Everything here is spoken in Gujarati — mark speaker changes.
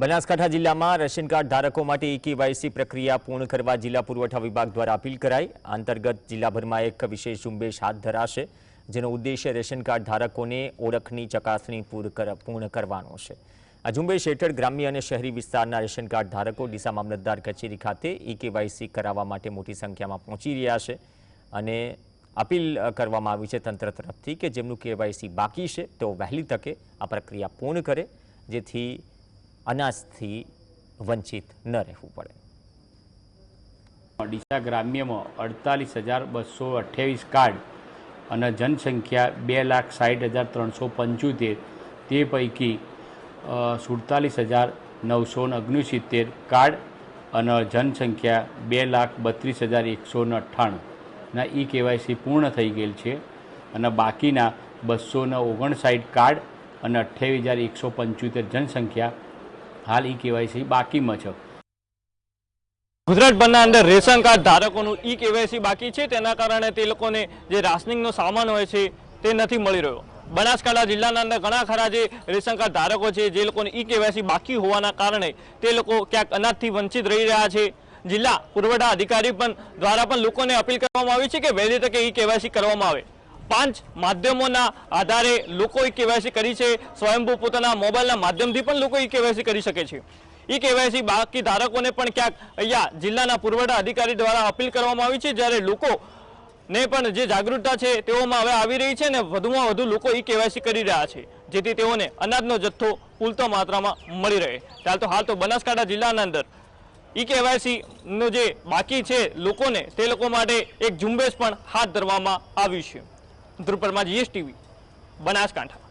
Speaker 1: બનાસકાંઠા જિલ્લામાં રેશન કાર્ડ ધારકો માટે ઈ કેવાયસી પ્રક્રિયા પૂર્ણ કરવા જિલ્લા પુરવઠા વિભાગ દ્વારા અપીલ કરાઈ. અંતર્ગત જિલ્લાભરમાં એક વિશેષ ઝુંબેશ હાથ ધરાશે, જેનો ઉદ્દેશ્ય રેશન કાર્ડ ધારકોને ઓળખની ચકાસણી પૂર્ણ કરવાનો છે. આ ઝુંબેશ હેઠળ ગ્રામ્ય અને શહેરી વિસ્તારના રેશન કાર્ડ ધારકો ડીસા મામલતદાર કચેરી ખાતે ઈ કેવાયસી કરાવવા માટે મોટી સંખ્યામાં પહોંચી રહ્યા છે અને અપીલ કરવામાં આવી છે તંત્ર તરફથી કે જેમનું કેવાયસી બાકી છે, તેઓ વહેલી તકે આ પ્રક્રિયા પૂર્ણ કરે, જેથી અનાજથી વંચિત ન રહેવું પડે.
Speaker 2: ડીસા ગ્રામ્યમાં અડતાલીસ હજાર બસો અઠ્યાવીસ કાર્ડ અને જનસંખ્યા બે લાખ સાઠ હજાર ત્રણસો પંચોતેર. તે પૈકી સુડતાલીસ હજાર નવસો ઓગણસિત્તેર કાર્ડ અને જનસંખ્યા બે લાખ બત્રીસ હજાર એકસો ને અઠ્ઠાણુંના ઈ કેવાયસી પૂર્ણ થઈ ગયેલ છે અને બાકીના બસો ઓગણસાઠ કાર્ડ અને અઠ્યાવીસ હજાર એકસો પંચોતેર જનસંખ્યા હાલ ઈ કેવાયસી બાકીમાં છે.
Speaker 3: ગુજરાતભરના અંદર રેશન કાર્ડ ધારકોનું ઈ કેવાયસી બાકી છે. તેના કારણે તે લોકોને જે રાશનિંગનો સામાન હોય છે, તે નથી મળી રહ્યો. બનાસકાંઠા જિલ્લાના અંદર ઘણા ખરા જે રેશન કાર્ડ ધારકો છે, જે લોકોને ઈ કેવાયસી બાકી હોવાના કારણે તે લોકો ક્યાંક અનાજથી વંચિત રહી રહ્યા છે. જિલ્લા પુરવઠા અધિકારી પણ દ્વારા પણ લોકોને અપીલ કરવામાં આવી છે કે વહેલી તકે ઈ કેવાયસી કરવામાં આવે. પાંચ માધ્યમોના આધારે લોકો એ કેવાયસી કરી છે. સ્વયંભૂ પોતાના મોબાઈલના માધ્યમથી પણ લોકો એ કેવાયસી કરી શકે છે. ઈ કેવાયસી બાકી ધારકોને પણ ક્યાંક અહીંયા જિલ્લાના પુરવઠા અધિકારી દ્વારા અપીલ કરવામાં આવી છે. જ્યારે લોકો ને પણ જે જાગૃતતા છે તેઓમાં હવે આવી રહી છે ને વધુમાં વધુ લોકો ઈ કેવાયસી કરી રહ્યા છે. જેથી તેઓને અનાજનો જથ્થો પૂરતો માત્રામાં મળી રહે. ત્યારે તો હાલ તો બનાસકાંઠા જિલ્લાના અંદર ઈ કેવાયસીનો જે બાકી છે લોકોને તે લોકો માટે એક ઝુંબેશ પણ હાથ ધરવામાં આવ્યું છે. ધ્રુપદમાં જીએસટીવી બનાસકાંઠા.